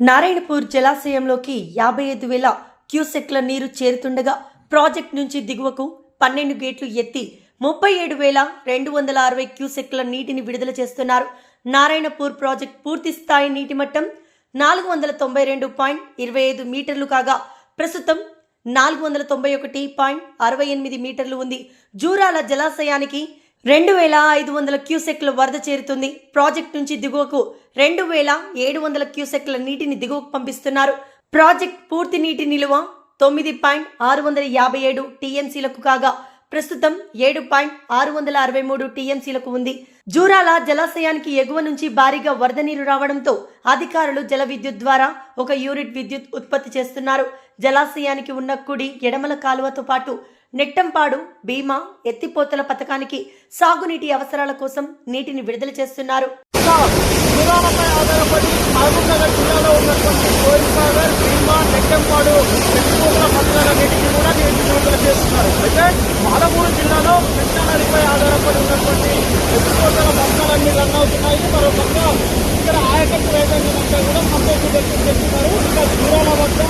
నారాయణపూర్ జలాశయంలోకి యాభై ఐదు వేల క్యూసెక్ల నీరు చేరుతుండగా ప్రాజెక్ట్ నుంచి దిగువకు పన్నెండు గేట్లు ఎత్తి ముప్పై ఏడు వేల రెండు వందల అరవై క్యూసెక్ల నీటిని విడుదల చేస్తున్నారు. నారాయణపూర్ ప్రాజెక్ట్ పూర్తి స్థాయి నీటి మట్టం నాలుగు వందల తొంభై రెండు పాయింట్ ఇరవై ఐదు మీటర్లు కాగా ప్రస్తుతం నాలుగు వందల తొంభై ఒకటి పాయింట్ అరవై ఎనిమిది మీటర్లు ఉంది. జూరాల జలాశయానికి రెండు వేల ఐదు వందల క్యూసెక్ల వరద చేరుతుంది. ప్రాజెక్ట్ నుంచి దిగువకు రెండు వేల ఏడు వందల క్యూసెక్ల నీటిని దిగువకు పంపిస్తున్నారు. ప్రాజెక్ట్ పూర్తి నీటి నిలువ తొమ్మిది పాయింట్ ఆరు వందల యాభై ఏడు టీఎంసీలకు కాగా ప్రస్తుతం ఏడు పాయింట్ ఆరు వందల అరవై మూడు టీఎంసీలకు ఉంది. జూరాల జలాశయానికి ఎగువ నుంచి భారీగా వరద నీరు రావడంతో అధికారులు జల విద్యుత్ ద్వారా ఒక యూనిట్ విద్యుత్ ఉత్పత్తి చేస్తున్నారు. జలాశయానికి ఉన్న కుడి ఎడమల కాలువతో పాటు నెట్టంపాడు భీమా ఎత్తిపోతల పథకానికి సాగునీటి అవసరాల కోసం నీటిని విడుదల చేస్తున్నారు. విధానంపై జిల్లాలో అయితే మాలమూరు జిల్లాలో కృష్ణా నదిపై ఆధారపడి ఉన్నటువంటి ఎత్తిపోతల పథకాలన్నీ రన్ అవుతున్నాయి. మరో పక్క ఇక్కడ ఆయకట్టు రైతాంగం అంతా కూడా సంతోషం వ్యక్తం చేస్తున్నారు. ఇక్కడ దూరాల వద్ద